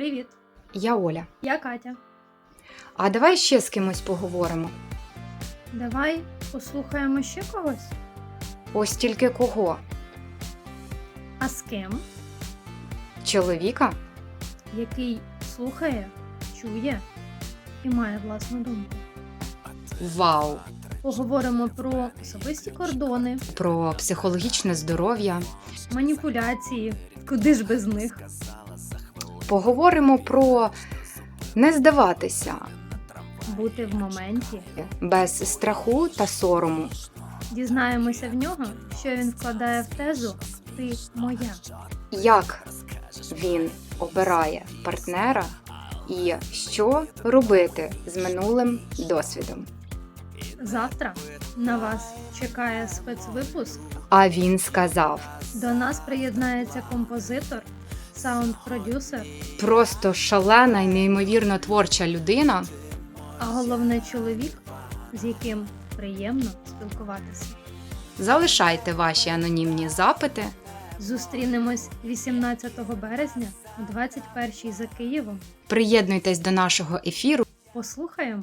Привіт, Я Оля. я Катя. А давай ще з кимось поговоримо. Давай послухаємо ще когось. Ось тільки кого? А з ким? Чоловіка? Який слухає, чує і має власну думку. Вау! Поговоримо про особисті кордони, Про психологічне здоров'я. маніпуляції, куди ж без них. Поговоримо про не здаватися Бути в моменті. без страху та сорому. Дізнаємося в нього, що він вкладає в тезу Ти моя. Як він обирає партнера і що робити з минулим досвідом. Завтра на вас чекає спецвипуск. А він сказав: До нас приєднається композитор, саунд-продюсер, просто шалена і неймовірно творча людина. а головне чоловік, з яким приємно спілкуватися. Залишайте ваші анонімні запити. Зустрінемось 18 березня о 21 за Києвом. Приєднуйтесь до нашого ефіру. Послухаємо.